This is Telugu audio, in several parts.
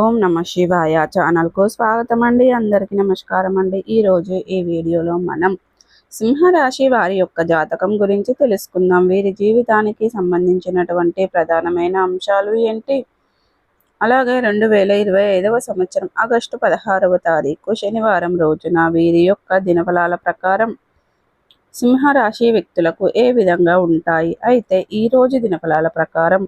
ఓం నమ శివాయ ఛానల్కు స్వాగతం అండి అందరికీ నమస్కారం అండి ఈరోజు ఈ వీడియోలో మనం సింహరాశి వారి యొక్క జాతకం గురించి తెలుసుకుందాం. వీరి జీవితానికి సంబంధించినటువంటి ప్రధానమైన అంశాలు ఏంటి? అలాగే రెండు వేల ఇరవై ఐదవ సంవత్సరం ఆగస్టు పదహారవ తారీఖు శనివారం రోజున వీరి యొక్క దినఫలాల ప్రకారం సింహరాశి వ్యక్తులకు ఏ విధంగా ఉంటాయి? అయితే ఈ రోజు దినఫలాల ప్రకారం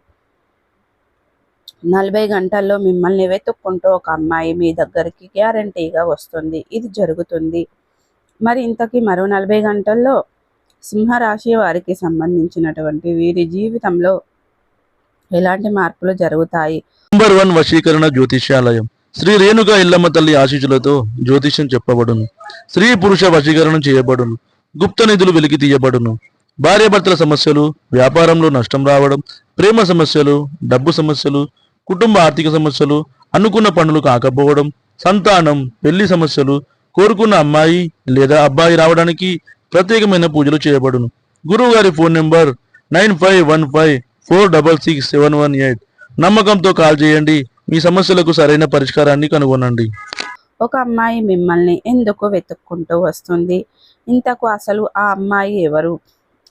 నలభై గంటల్లో మిమ్మల్ని వెతుక్కుంటూ ఒక అమ్మాయి మీ దగ్గరికి గ్యారంటీగా వస్తుంది. ఇది జరుగుతుంది. మరి ఇంతకీ మరో నలభై గంటల్లో సింహరాశి వారికి సంబంధించినటువంటి వీరి జీవితంలో ఎలాంటి మార్పులు జరుగుతాయి? నంబర్ వన్ వశీకరణ జ్యోతిష్యాలయం. శ్రీ రేణుక ఇల్లమ్మ తల్లి ఆశీస్సులతో జ్యోతిష్యం చెప్పబడును. స్త్రీ పురుష వశీకరణం చేయబడును. గుప్త నిధులు వెలికి తీయబడును. భార్యాభర్తల సమస్యలు వ్యాపారంలో నష్టం రావడం ప్రేమ సమస్యలు డబ్బు సమస్యలు కుటుంబ ఆర్థిక సమస్యలు అనుకున్న పనులు కాకపోవడం సంతానం పెళ్ళి సమస్యలు కోరుకున్న అమ్మాయి లేదా అబ్బాయి రావడానికి ప్రత్యేకమైన పూజలు చేయబడును. గురువు గారి phone number nine five one five four double six seven one eight. నమ్మకంతో కాల్ చేయండి మీ సమస్యలకు సరైన పరిష్కారాన్ని కనుగొనండి. ఒక అమ్మాయి మిమ్మల్ని ఎందుకు వెతుక్కుంటూ వస్తుంది. ఇంతకు అసలు ఆ అమ్మాయి ఎవరు?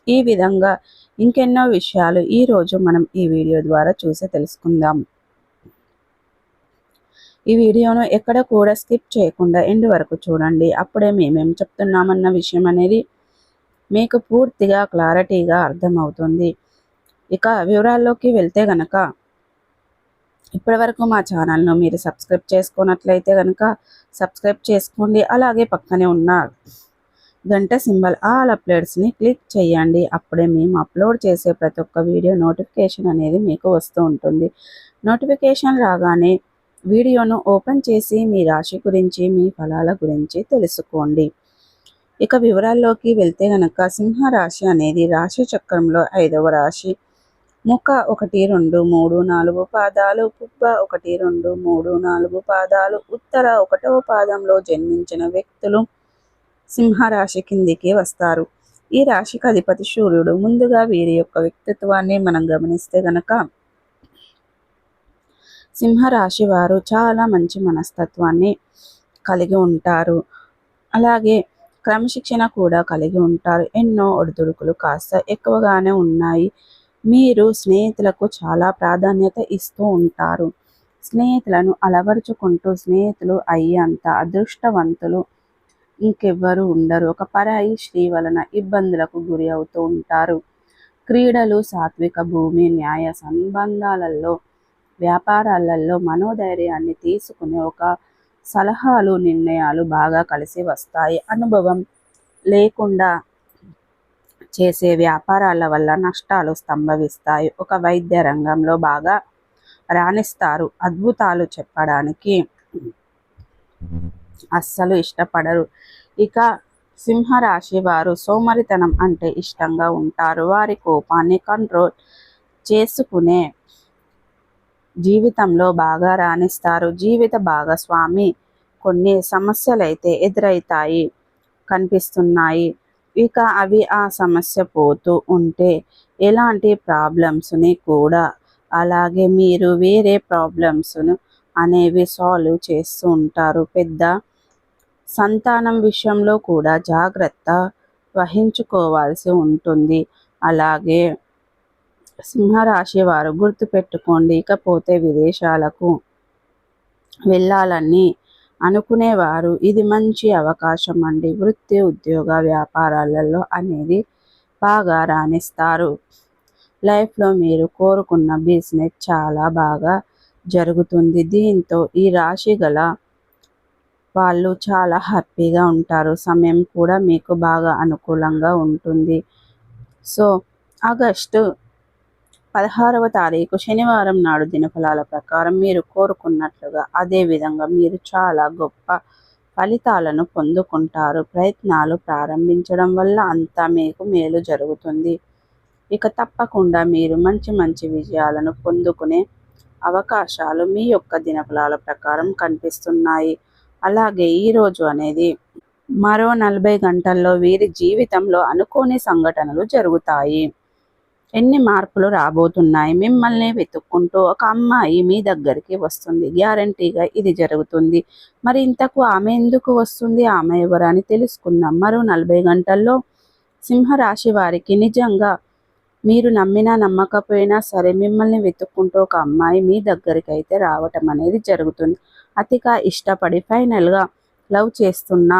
ఈ విధంగా ఇంకెన్నో విషయాలు ఈ రోజు మనం ఈ వీడియో ద్వారా చూసి తెలుసుకుందాం. ఈ వీడియోను ఎక్కడ కూడా స్కిప్ చేయకుండా ఎండ్ వరకు చూడండి. అప్పుడే మేమేం చెప్తున్నామన్న విషయం అనేది మీకు పూర్తిగా క్లారిటీగా అర్థమవుతుంది. ఇక వివరాల్లోకి వెళ్తే గనక ఇప్పటివరకు మా ఛానల్ను మీరు సబ్స్క్రైబ్ చేసుకున్నట్లయితే కనుక సబ్స్క్రైబ్ చేసుకోండి. అలాగే పక్కనే ఉన్న గంట సింబల్ ఆల్ అప్లోడ్స్ని క్లిక్ చేయండి. అప్పుడే మేము అప్లోడ్ చేసే ప్రతి ఒక్క వీడియో నోటిఫికేషన్ అనేది మీకు వస్తూ ఉంటుంది. నోటిఫికేషన్ రాగానే వీడియోను ఓపెన్ చేసి మీ రాశి గురించి మీ ఫలాల గురించి తెలుసుకోండి. ఇక వివరాల్లోకి వెళ్తే గనక సింహ రాశి అనేది రాశి చక్రంలో ఐదవ రాశి. ముఖ ఒకటి రెండు మూడు నాలుగు పాదాలు పుబ్బ ఒకటి రెండు మూడు నాలుగు పాదాలు ఉత్తర ఒకటవ పాదంలో జన్మించిన వ్యక్తులు సింహరాశి కిందికి వస్తారు. ఈ రాశికి అధిపతి సూర్యుడు. ముందుగా వీరి యొక్క వ్యక్తిత్వాన్ని మనం గమనిస్తే గనక సింహరాశి వారు చాలా మంచి మనస్తత్వాన్ని కలిగి ఉంటారు. అలాగే క్రమశిక్షణ కూడా కలిగి ఉంటారు. ఎన్నో ఒడిదుడుకులు కాస్త ఎక్కువగానే ఉన్నాయి. మీరు స్నేహితులకు చాలా ప్రాధాన్యత ఇస్తూ ఉంటారు. స్నేహితులను అలవరుచుకుంటూ స్నేహితులు అయ్యేంత అదృష్టవంతులు ఇంకెవ్వరు ఉండరు. ఒక పరాయి స్త్రీ వలన ఇబ్బందులకు గురి అవుతూ ఉంటారు. క్రీడలు సాత్విక భూమి న్యాయ సంబంధాలలో వ్యాపారాలలో మనోధైర్యాన్ని తీసుకునే ఒక సలహాలు నిర్ణయాలు బాగా కలిసి వస్తాయి. అనుభవం లేకుండా చేసే వ్యాపారాల వల్ల నష్టాలు సంభవిస్తాయి. ఒక వైద్య రంగంలో బాగా రాణిస్తారు. అద్భుతాలు చెప్పడానికి అస్సలు ఇష్టపడరు. ఇక సింహరాశి వారు సోమరితనం అంటే ఇష్టంగా ఉంటారు. వారి కోపాన్ని కంట్రోల్ చేసుకునే జీవితంలో బాగా రాణిస్తారు. జీవిత భాగస్వామి. కొన్ని సమస్యలైతే ఎదురవుతాయి కనిపిస్తున్నాయి. ఇక అవి ఆ సమస్య పోతూ ఉంటే ఎలాంటి ప్రాబ్లమ్స్ని కూడా అలాగే మీరు వేరే ప్రాబ్లమ్స్ను అనేవి సాల్వ్ చేస్తూ ఉంటారు. పెద్ద సంతానం విషయంలో కూడా జాగ్రత్త వహించుకోవాల్సి ఉంటుంది. అలాగే సింహరాశి వారు గుర్తుపెట్టుకోండి. ఇకపోతే విదేశాలకు వెళ్ళాలని అనుకునేవారు. ఇది మంచి అవకాశం అండి. వృత్తి ఉద్యోగ వ్యాపారాలలో అనేది బాగా రాణిస్తారు. లైఫ్లో మీరు కోరుకున్న బిజినెస్ చాలా బాగా జరుగుతుంది. దీంతో ఈ రాశి గల వాళ్ళు చాలా హ్యాపీగా ఉంటారు. సమయం కూడా మీకు బాగా అనుకూలంగా ఉంటుంది. సో ఆగస్టు పదహారవ తారీఖు శనివారం నాడు దినఫలాల ప్రకారం మీరు కోరుకున్నట్లుగా అదేవిధంగా మీరు చాలా గొప్ప ఫలితాలను పొందుకుంటారు. ప్రయత్నాలు ప్రారంభించడం వల్ల అంతా మీకు మేలు జరుగుతుంది. ఇక తప్పకుండా మీరు మంచి మంచి విజయాలను పొందుకునే అవకాశాలు మీ యొక్క దినఫలాల ప్రకారం కనిపిస్తున్నాయి. అలాగే ఈరోజు అనేది మరో నలభై గంటల్లో వీరి జీవితంలో అనుకోని సంఘటనలు జరుగుతాయి. ఎన్ని మార్పులు రాబోతున్నాయి? మిమ్మల్ని వెతుక్కుంటూ ఒక అమ్మాయి మీ దగ్గరికి వస్తుంది. గ్యారంటీగా ఇది జరుగుతుంది. మరి ఇంతకు ఆమె ఎందుకు వస్తుంది? ఆమె ఎవరని తెలుసుకుందాం. మరో నలభై గంటల్లో సింహరాశి వారికి నిజంగా మీరు నమ్మినా నమ్మకపోయినా సరే మిమ్మల్ని వెతుక్కుంటూ ఒక అమ్మాయి మీ దగ్గరికి అయితే రావటం అనేది జరుగుతుంది. అతిగా ఇష్టపడి ఫైనల్గా లవ్ చేస్తున్నా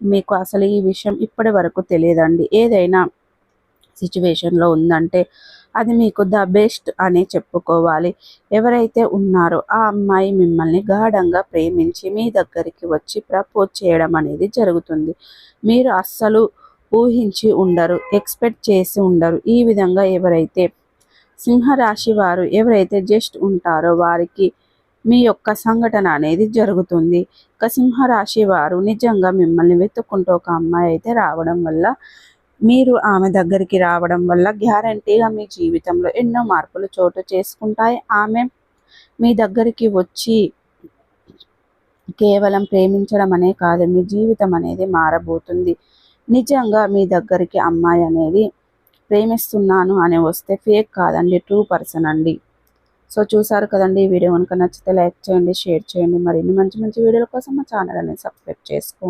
మీకు అసలు ఈ విషయం ఇప్పటి వరకు తెలియదండి. ఏదైనా సిచ్యువేషన్లో ఉందంటే అది మీకు ద బెస్ట్ అని చెప్పుకోవాలి. ఎవరైతే ఉన్నారో ఆ అమ్మాయి మిమ్మల్ని గాఢంగా ప్రేమించి మీ దగ్గరికి వచ్చి ప్రపోజ్ చేయడం అనేది జరుగుతుంది. మీరు అస్సలు ఊహించి ఉండరు ఎక్స్పెక్ట్ చేసి ఉండరు. ఈ విధంగా ఎవరైతే సింహరాశి వారు ఎవరైతే జస్ట్ ఉంటారో వారికి మీ యొక్క సంఘటన అనేది జరుగుతుంది. ఇక సింహరాశి వారు నిజంగా మిమ్మల్ని వెతుక్కుంటూ ఒక అమ్మాయి అయితే రావడం వల్ల మీరు ఆమె దగ్గరికి రావడం వల్ల గ్యారంటీగా మీ జీవితంలో ఎన్నో మార్పులు చోటు చేసుకుంటాయి. ఆమె మీ దగ్గరికి వచ్చి కేవలం ప్రేమించడం అనే కాదు మీ జీవితం అనేది మారబోతుంది. నిజంగా మీ దగ్గరికి అమ్మాయి అనేది ప్రేమిస్తున్నాను అని వస్తే ఫేక్ కాదండి ట్రూ పర్సన్ అండి. సో చూసారు కదండి ఈ వీడియో. కనుక నచ్చితే లైక్ చేయండి షేర్ చేయండి. మరిన్ని మంచి మంచి వీడియోల కోసం మా ఛానల్ అనేది సబ్స్క్రైబ్ చేసుకోండి.